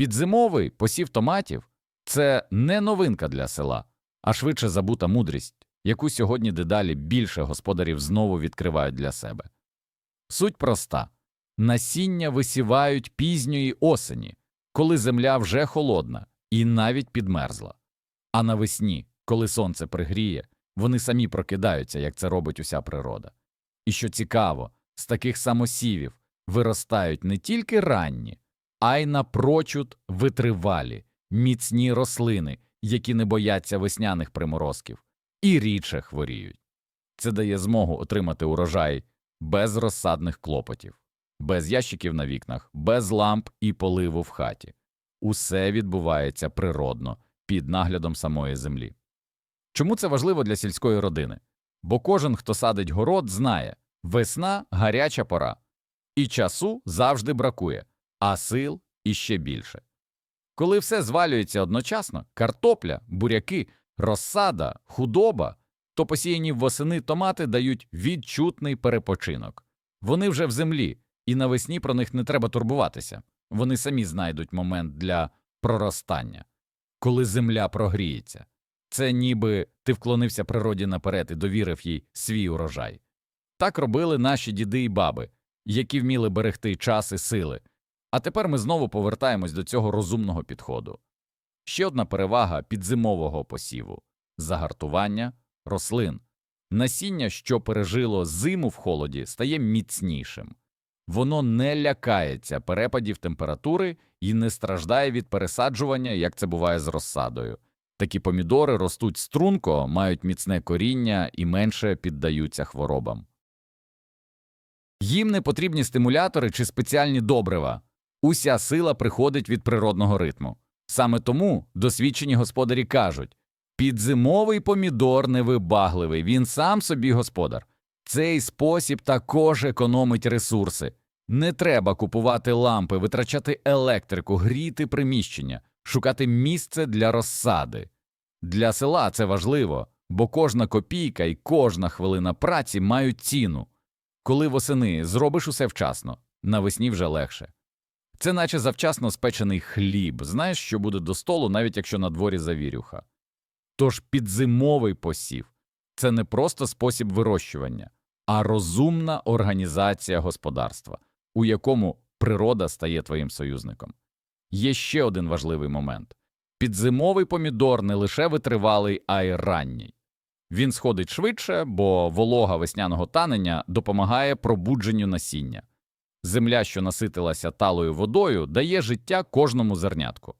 Підзимовий посів томатів це не новинка для села, а швидше забута мудрість, яку сьогодні дедалі більше господарів знову відкривають для себе. Суть проста насіння висівають пізньої осені, коли земля вже холодна і навіть підмерзла. А навесні, коли сонце пригріє, вони самі прокидаються, як це робить уся природа. І що цікаво, з таких самосівів виростають не тільки ранні, а й напрочуд витривалі, міцні рослини, які не бояться весняних приморозків, і рідше хворіють. Це дає змогу отримати урожай без розсадних клопотів, без ящиків на вікнах, без ламп і поливу в хаті. Усе відбувається природно, під наглядом самої землі. Чому це важливо для сільської родини? Бо кожен, хто садить город, знає весна гаряча пора, і часу завжди бракує, а сил іще більше. Коли все звалюється одночасно картопля, буряки, розсада, худоба, то посіяні восени томати дають відчутний перепочинок. Вони вже в землі, і навесні про них не треба турбуватися. Вони самі знайдуть момент для проростання, коли земля прогріється. Це ніби ти вклонився природі наперед і довірив їй свій урожай. Так робили наші діди і баби, які вміли берегти час і сили. А тепер ми знову повертаємось до цього розумного підходу. Ще одна перевага підзимового посіву загартування рослин. Насіння, що пережило зиму в холоді, стає міцнішим. Воно не лякається перепадів температури і не страждає від пересаджування, як це буває з розсадою. Такі помідори ростуть струнко, мають міцне коріння і менше піддаються хворобам. Їм не потрібні стимулятори чи спеціальні добрива. Уся сила приходить від природного ритму. Саме тому досвідчені господарі кажуть підзимовий помідор невибагливий, він сам собі господар. Цей спосіб також економить ресурси. Не треба купувати лампи, витрачати електрику, гріти приміщення, шукати місце для розсади. Для села це важливо, бо кожна копійка і кожна хвилина праці мають ціну. Коли восени зробиш усе вчасно, навесні вже легше. Це наче завчасно спечений хліб, знаєш, що буде до столу, навіть якщо на дворі завірюха. Тож підзимовий посів це не просто спосіб вирощування, а розумна організація господарства, у якому природа стає твоїм союзником. Є ще один важливий момент підзимовий помідор не лише витривалий, а й ранній. Він сходить швидше, бо волога весняного танення допомагає пробудженню насіння. Земля, що наситилася талою водою, дає життя кожному зернятку.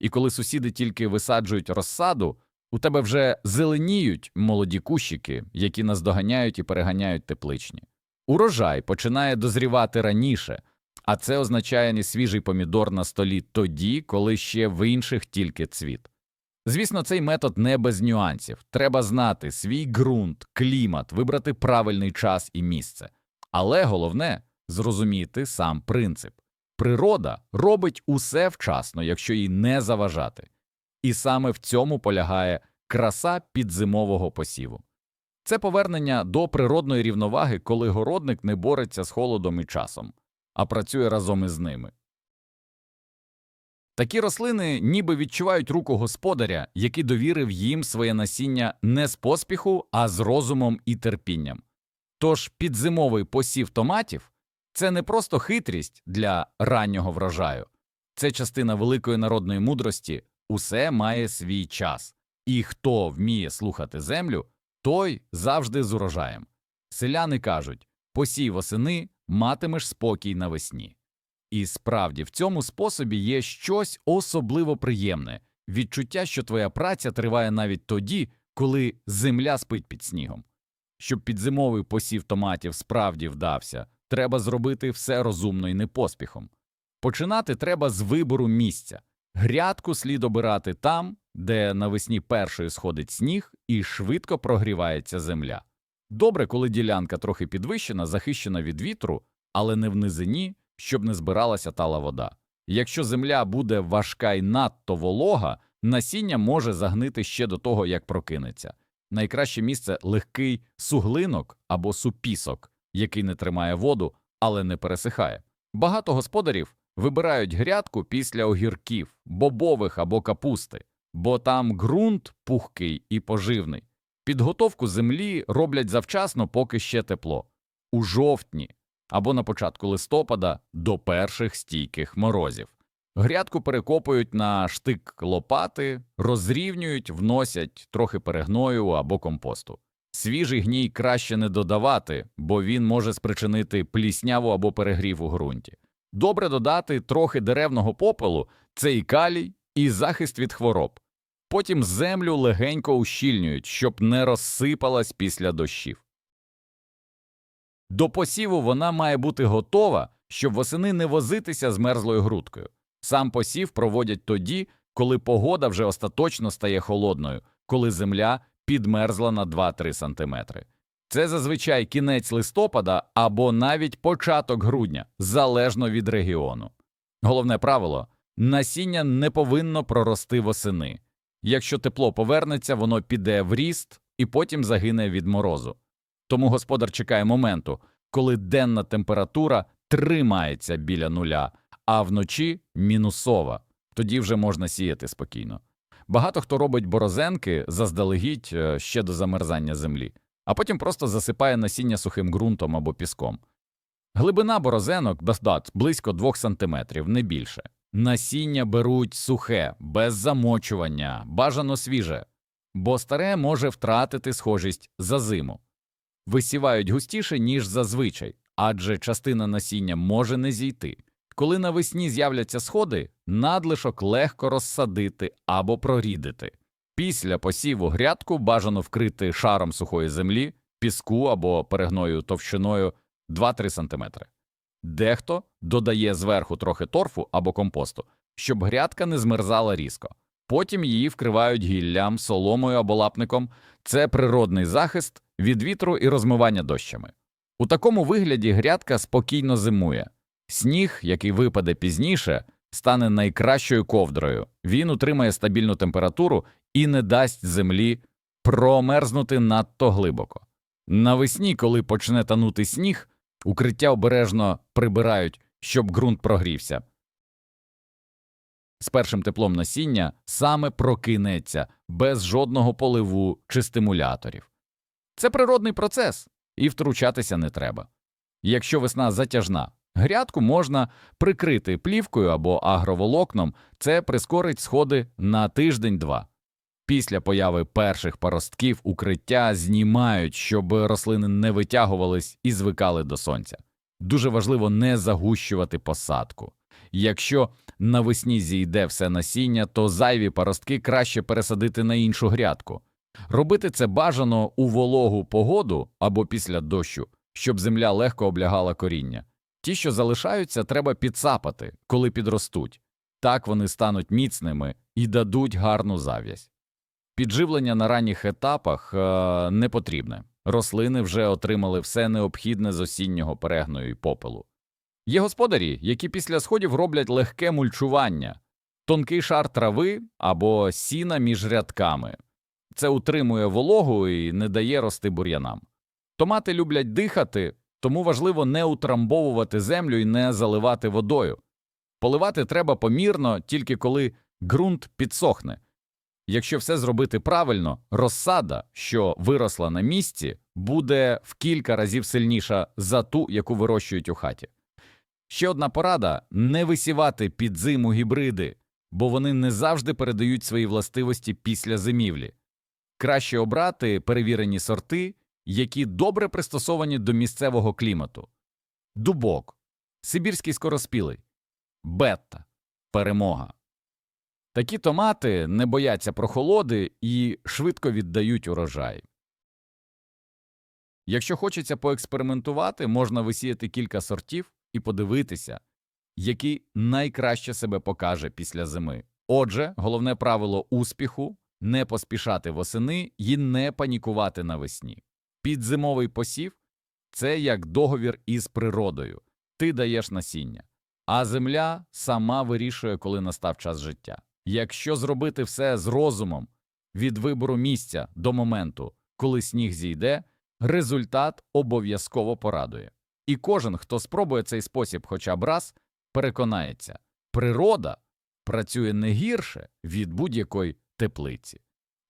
І коли сусіди тільки висаджують розсаду, у тебе вже зеленіють молоді кущики, які наздоганяють і переганяють тепличні. Урожай починає дозрівати раніше, а це означає не свіжий помідор на столі тоді, коли ще в інших тільки цвіт. Звісно, цей метод не без нюансів. Треба знати свій ґрунт, клімат, вибрати правильний час і місце. Але головне зрозуміти сам принцип. Природа робить усе вчасно, якщо їй не заважати. І саме в цьому полягає краса підзимового посіву. Це повернення до природної рівноваги, коли городник не бореться з холодом і часом, а працює разом із ними. Такі рослини ніби відчувають руку господаря, який довірив їм своє насіння не з поспіху, а з розумом і терпінням. Тож підзимовий посів томатів це не просто хитрість для раннього врожаю, це частина великої народної мудрості усе має свій час, і хто вміє слухати землю, той завжди з урожаєм. Селяни кажуть посій восени матимеш спокій навесні. І справді в цьому способі є щось особливо приємне відчуття, що твоя праця триває навіть тоді, коли земля спить під снігом. Щоб підзимовий посів томатів справді вдався, треба зробити все розумно і не поспіхом. Починати треба з вибору місця. Грядку слід обирати там, де навесні першою сходить сніг і швидко прогрівається земля. Добре, коли ділянка трохи підвищена, захищена від вітру, але не в низині, щоб не збиралася тала вода. Якщо земля буде важка і надто волога, насіння може загнити ще до того, як прокинеться. Найкраще місце легкий суглинок або супісок, який не тримає воду, але не пересихає. Багато господарів вибирають грядку після огірків, бобових або капусти, бо там ґрунт пухкий і поживний. Підготовку землі роблять завчасно, поки ще тепло, у жовтні або на початку листопада до перших стійких морозів. Грядку перекопують на штик лопати, розрівнюють, вносять трохи перегною або компосту. Свіжий гній краще не додавати, бо він може спричинити плісняву або перегрів у ґрунті. Добре додати трохи деревного попелу це і калій, і захист від хвороб. Потім землю легенько ущільнюють, щоб не розсипалась після дощів. До посіву вона має бути готова, щоб восени не возитися з мерзлою грудкою. Сам посів проводять тоді, коли погода вже остаточно стає холодною, коли земля підмерзла на 2-3 сантиметри. Це зазвичай кінець листопада або навіть початок грудня, залежно від регіону. Головне правило насіння не повинно прорости восени. Якщо тепло повернеться, воно піде в ріст і потім загине від морозу. Тому господар чекає моменту, коли денна температура тримається біля нуля, а вночі мінусова. Тоді вже можна сіяти спокійно. Багато хто робить борозенки заздалегідь е, ще до замерзання землі, а потім просто засипає насіння сухим ґрунтом або піском. Глибина борозенок бездат близько 2 см, не більше. Насіння беруть сухе, без замочування, бажано свіже, бо старе може втратити схожість за зиму. Висівають густіше, ніж зазвичай, адже частина насіння може не зійти. Коли навесні з'являться сходи, надлишок легко розсадити або прорідити. Після посіву грядку бажано вкрити шаром сухої землі, піску або перегною товщиною 2-3 см. Дехто додає зверху трохи торфу або компосту, щоб грядка не змерзала різко. Потім її вкривають гіллям, соломою або лапником. Це природний захист від вітру і розмивання дощами. У такому вигляді грядка спокійно зимує. Сніг, який випаде пізніше, стане найкращою ковдрою. Він утримає стабільну температуру і не дасть землі промерзнути надто глибоко. Навесні, коли почне танути сніг, укриття обережно прибирають, щоб ґрунт прогрівся. З першим теплом насіння саме прокинеться без жодного поливу чи стимуляторів. Це природний процес, і втручатися не треба. Якщо весна затяжна, грядку можна прикрити плівкою або агроволокном, це прискорить сходи на тиждень-два. Після появи перших паростків укриття знімають, щоб рослини не витягувались і звикали до сонця. Дуже важливо не загущувати посадку. Якщо навесні зійде все насіння, то зайві паростки краще пересадити на іншу грядку. Робити це бажано у вологу погоду або після дощу, щоб земля легко облягала коріння. Ті, що залишаються, треба підсапати, коли підростуть. Так вони стануть міцними і дадуть гарну зав'язь. Підживлення на ранніх етапах е, не потрібне. Рослини вже отримали все необхідне з осіннього перегною і попелу. Є господарі, які після сходів роблять легке мульчування, тонкий шар трави або сіна між рядками. Це утримує вологу і не дає рости бур'янам. Томати люблять дихати, тому важливо не утрамбовувати землю і не заливати водою. Поливати треба помірно, тільки коли ґрунт підсохне. Якщо все зробити правильно, розсада, що виросла на місці, буде в кілька разів сильніша за ту, яку вирощують у хаті. Ще одна порада не висівати під зиму гібриди, бо вони не завжди передають свої властивості після зимівлі. Краще обрати перевірені сорти, які добре пристосовані до місцевого клімату. Дубок, Сибірський скороспілий, бетта, перемога. Такі томати не бояться прохолоди і швидко віддають урожай. Якщо хочеться поекспериментувати, можна висіяти кілька сортів і подивитися, який найкраще себе покаже після зими. Отже, головне правило успіху не поспішати восени і не панікувати навесні. Підзимовий посів це як договір із природою. Ти даєш насіння, а земля сама вирішує, коли настав час життя. Якщо зробити все з розумом від вибору місця до моменту, коли сніг зійде, результат обов'язково порадує. І кожен, хто спробує цей спосіб хоча б раз, переконається, природа працює не гірше від будь-якої теплиці.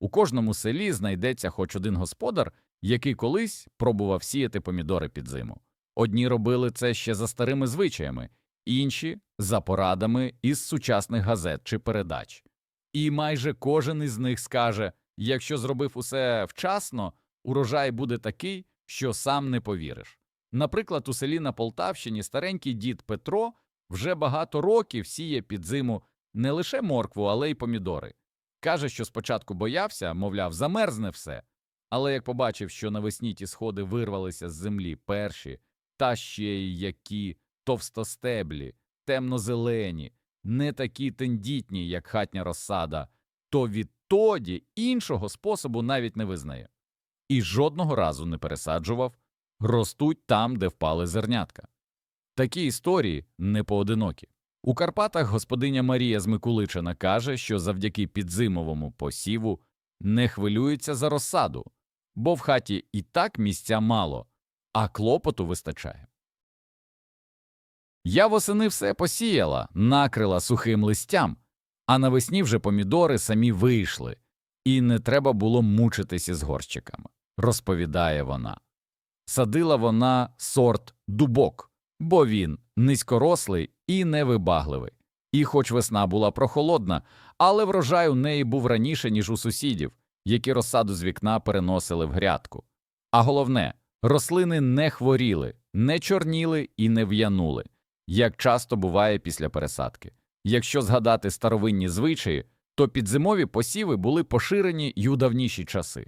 У кожному селі знайдеться хоч один господар, який колись пробував сіяти помідори під зиму. Одні робили це ще за старими звичаями, інші за порадами із сучасних газет чи передач. І майже кожен із них скаже якщо зробив усе вчасно, урожай буде такий, що сам не повіриш. Наприклад, у селі на Полтавщині старенький дід Петро вже багато років сіє під зиму не лише моркву, але й помідори. Каже, що спочатку боявся, мовляв, замерзне все. Але як побачив, що навесні ті сходи вирвалися з землі перші, та ще й які товстостеблі, темно-зелені, не такі тендітні, як хатня розсада, то відтоді іншого способу навіть не визнає. І жодного разу не пересаджував, ростуть там, де впали зернятка. Такі історії не поодинокі. У Карпатах господиня Марія з Микуличина каже, що завдяки підзимовому посіву не хвилюється за розсаду, бо в хаті і так місця мало, а клопоту вистачає. Я восени все посіяла, накрила сухим листям, а навесні вже помідори самі вийшли, і не треба було мучитися з горщиками, розповідає вона. Садила вона сорт дубок, бо він низькорослий і невибагливий. І хоч весна була прохолодна, але врожай у неї був раніше, ніж у сусідів, які розсаду з вікна переносили в грядку. А головне, рослини не хворіли, не чорніли і не в'янули, як часто буває після пересадки. Якщо згадати старовинні звичаї, то підзимові посіви були поширені й у давніші часи.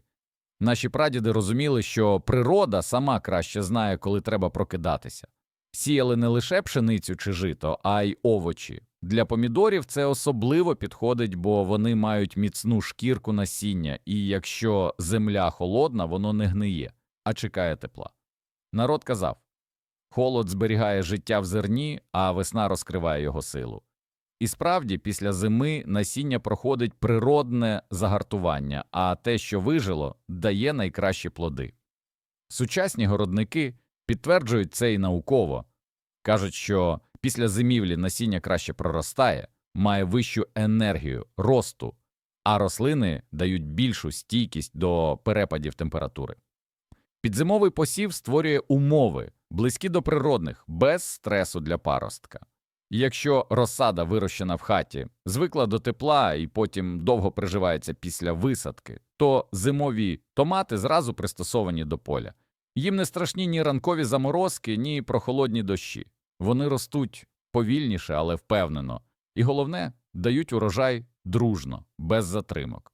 Наші прадіди розуміли, що природа сама краще знає, коли треба прокидатися. Сіяли не лише пшеницю чи жито, а й овочі. Для помідорів це особливо підходить, бо вони мають міцну шкірку насіння, і якщо земля холодна, воно не гниє, а чекає тепла. Народ казав холод зберігає життя в зерні, а весна розкриває його силу. І справді, після зими насіння проходить природне загартування, а те, що вижило, дає найкращі плоди. Сучасні городники підтверджують це і науково кажуть, що після зимівлі насіння краще проростає, має вищу енергію росту, а рослини дають більшу стійкість до перепадів температури. Підзимовий посів створює умови, близькі до природних, без стресу для паростка. Якщо розсада вирощена в хаті, звикла до тепла і потім довго приживається після висадки, то зимові томати зразу пристосовані до поля. Їм не страшні ні ранкові заморозки, ні прохолодні дощі. Вони ростуть повільніше, але впевнено, і головне дають урожай дружно, без затримок.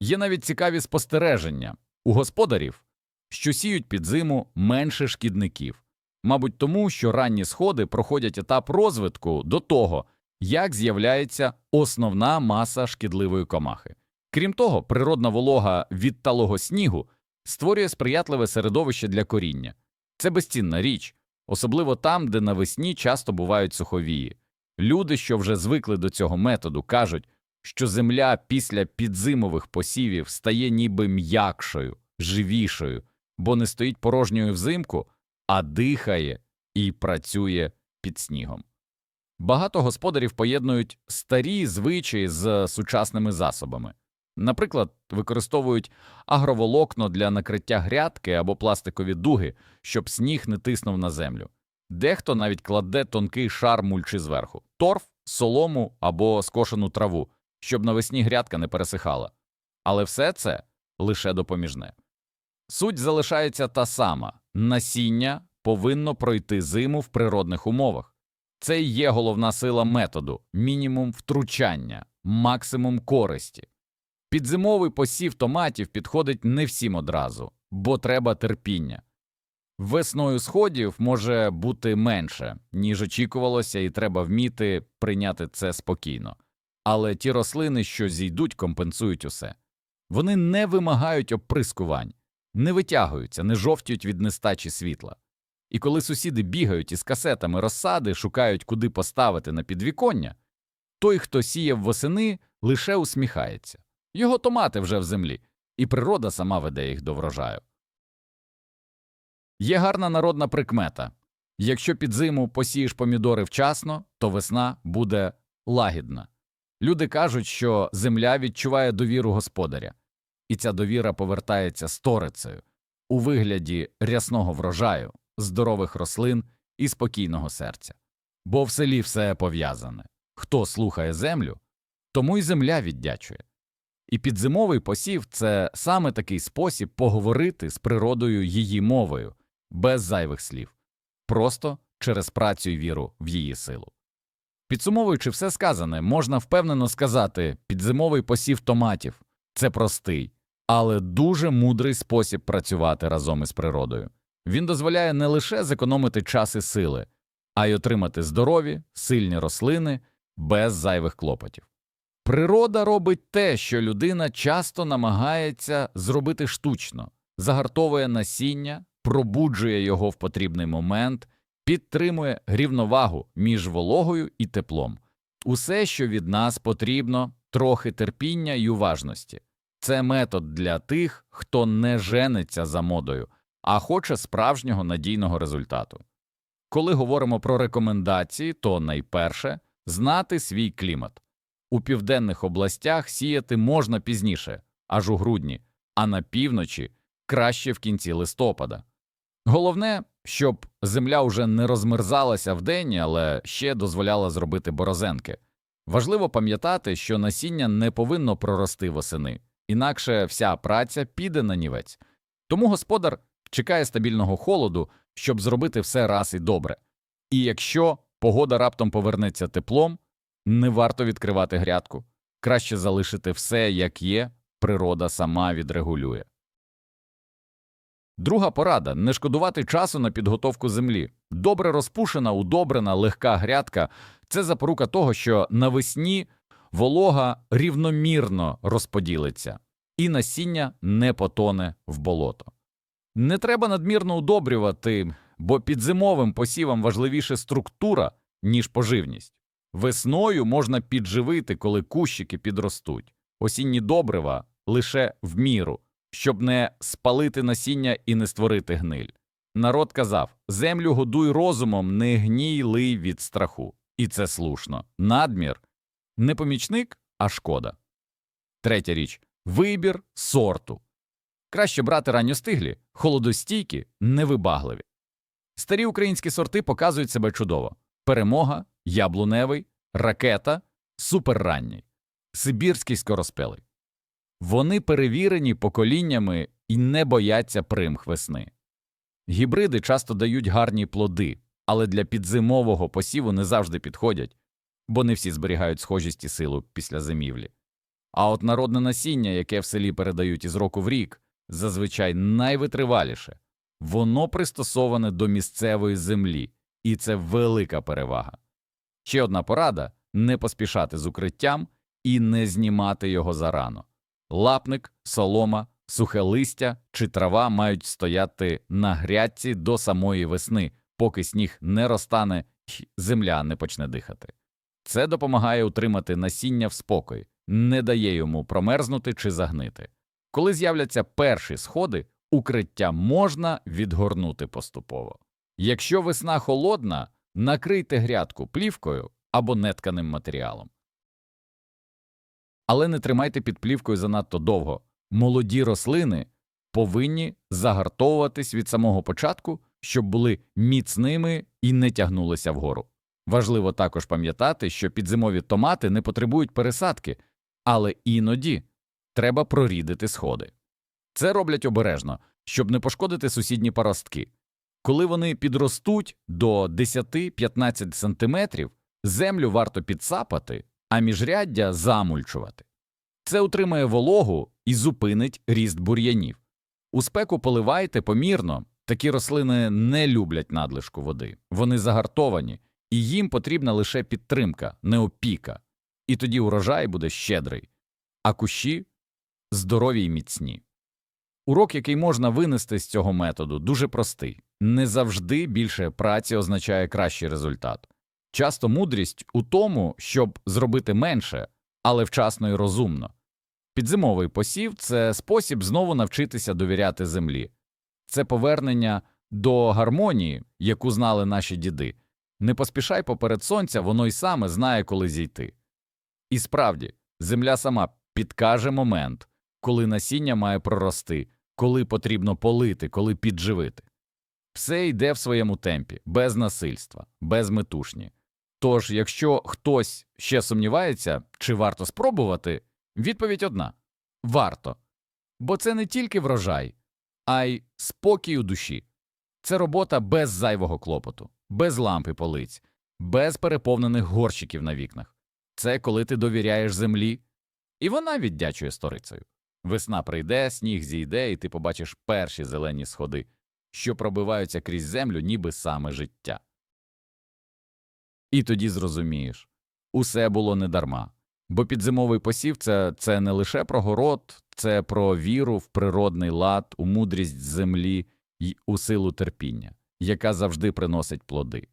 Є навіть цікаві спостереження у господарів, що сіють під зиму менше шкідників. Мабуть, тому, що ранні сходи проходять етап розвитку до того, як з'являється основна маса шкідливої комахи. Крім того, природна волога від талого снігу створює сприятливе середовище для коріння. Це безцінна річ, особливо там, де навесні часто бувають суховії. Люди, що вже звикли до цього методу, кажуть, що земля після підзимових посівів стає ніби м'якшою, живішою, бо не стоїть порожньою взимку а дихає і працює під снігом. Багато господарів поєднують старі звичаї з сучасними засобами. Наприклад, використовують агроволокно для накриття грядки або пластикові дуги, щоб сніг не тиснув на землю. Дехто навіть кладе тонкий шар мульчі зверху, торф, солому або скошену траву, щоб навесні грядка не пересихала. Але все це лише допоміжне. Суть залишається та сама насіння повинно пройти зиму в природних умовах. Це і є головна сила методу, мінімум втручання, максимум користі. Підзимовий посів томатів підходить не всім одразу, бо треба терпіння. Весною сходів може бути менше, ніж очікувалося, і треба вміти прийняти це спокійно. Але ті рослини, що зійдуть, компенсують усе. Вони не вимагають оприскувань, не витягуються, не жовтіють від нестачі світла. І коли сусіди бігають із касетами розсади, шукають, куди поставити на підвіконня, той, хто сіяв восени, лише усміхається. Його томати вже в землі, і природа сама веде їх до врожаю. Є гарна народна прикмета Якщо під зиму посієш помідори вчасно, то весна буде лагідна. Люди кажуть, що земля відчуває довіру господаря, і ця довіра повертається сторицею у вигляді рясного врожаю, здорових рослин і спокійного серця. Бо в селі все пов'язане. Хто слухає землю, тому й земля віддячує. І підзимовий посів це саме такий спосіб поговорити з природою її мовою, без зайвих слів, просто через працю й віру в її силу. Підсумовуючи все сказане, можна впевнено сказати, підзимовий посів томатів це простий, але дуже мудрий спосіб працювати разом із природою. Він дозволяє не лише зекономити час і сили, а й отримати здорові, сильні рослини без зайвих клопотів. Природа робить те, що людина часто намагається зробити штучно, загартовує насіння, пробуджує його в потрібний момент, підтримує рівновагу між вологою і теплом. Усе, що від нас потрібно, трохи терпіння й уважності. Це метод для тих, хто не жениться за модою, а хоче справжнього надійного результату. Коли говоримо про рекомендації, то найперше знати свій клімат. У південних областях сіяти можна пізніше, аж у грудні, а на півночі краще в кінці листопада. Головне, щоб земля уже не розмерзалася вдень, але ще дозволяла зробити борозенки. Важливо пам'ятати, що насіння не повинно прорости восени, інакше вся праця піде на нівець. Тому господар чекає стабільного холоду, щоб зробити все раз і добре. І якщо погода раптом повернеться теплом, не варто відкривати грядку. Краще залишити все, як є, природа сама відрегулює. Друга порада не шкодувати часу на підготовку землі. Добре розпушена, удобрена, легка грядка це запорука того, що навесні волога рівномірно розподілиться, і насіння не потоне в болото. Не треба надмірно удобрювати, бо під зимовим посівом важливіше структура, ніж поживність. Весною можна підживити, коли кущики підростуть, осінні добрива лише в міру, щоб не спалити насіння і не створити гниль. Народ казав землю годуй розумом, не гній лий від страху. І це слушно. Надмір не помічник, а шкода. Третя річ вибір сорту. Краще брати ранньостиглі, холодостійкі, невибагливі. Старі українські сорти показують себе чудово перемога, яблуневий, ракета, суперранній, сибірський скороспелий. Вони перевірені поколіннями і не бояться примх весни. Гібриди часто дають гарні плоди, але для підзимового посіву не завжди підходять, бо не всі зберігають схожість і силу після зимівлі. А от народне насіння, яке в селі передають із року в рік, зазвичай найвитриваліше, воно пристосоване до місцевої землі, і це велика перевага. Ще одна порада не поспішати з укриттям і не знімати його зарано. Лапник, солома, сухе листя чи трава мають стояти на грядці до самої весни, поки сніг не розтане й земля не почне дихати. Це допомагає утримати насіння в спокої, не дає йому промерзнути чи загнити. Коли з'являться перші сходи, укриття можна відгорнути поступово. Якщо весна холодна, накрийте грядку плівкою або нетканим матеріалом. Але не тримайте під плівкою занадто довго. Молоді рослини повинні загартовуватись від самого початку, щоб були міцними і не тягнулися вгору. Важливо також пам'ятати, що підзимові томати не потребують пересадки, але іноді треба прорідити сходи. Це роблять обережно, щоб не пошкодити сусідні паростки. Коли вони підростуть до 10-15 см, землю варто підсапати, а міжряддя замульчувати. Це утримає вологу і зупинить ріст бур'янів. У спеку поливайте помірно, такі рослини не люблять надлишку води, вони загартовані, і їм потрібна лише підтримка, не опіка, і тоді урожай буде щедрий, а кущі здорові й міцні. Урок, який можна винести з цього методу, дуже простий не завжди більше праці означає кращий результат. Часто мудрість у тому, щоб зробити менше, але вчасно і розумно. Підзимовий посів це спосіб знову навчитися довіряти землі, це повернення до гармонії, яку знали наші діди. Не поспішай поперед сонця, воно й саме знає, коли зійти. І справді, земля сама підкаже момент, коли насіння має прорости, коли потрібно полити, коли підживити. Все йде в своєму темпі, без насильства, без метушні. Тож, якщо хтось ще сумнівається, чи варто спробувати, відповідь одна варто. Бо це не тільки врожай, а й спокій у душі. Це робота без зайвого клопоту, без лампи полиць, без переповнених горщиків на вікнах. Це коли ти довіряєш землі, і вона віддячує сторицею. Весна прийде, сніг зійде, і ти побачиш перші зелені сходи, що пробиваються крізь землю, ніби саме життя. І тоді зрозумієш усе було недарма. Бо підзимовий посів це, це не лише про город, це про віру в природний лад, у мудрість землі й у силу терпіння, яка завжди приносить плоди.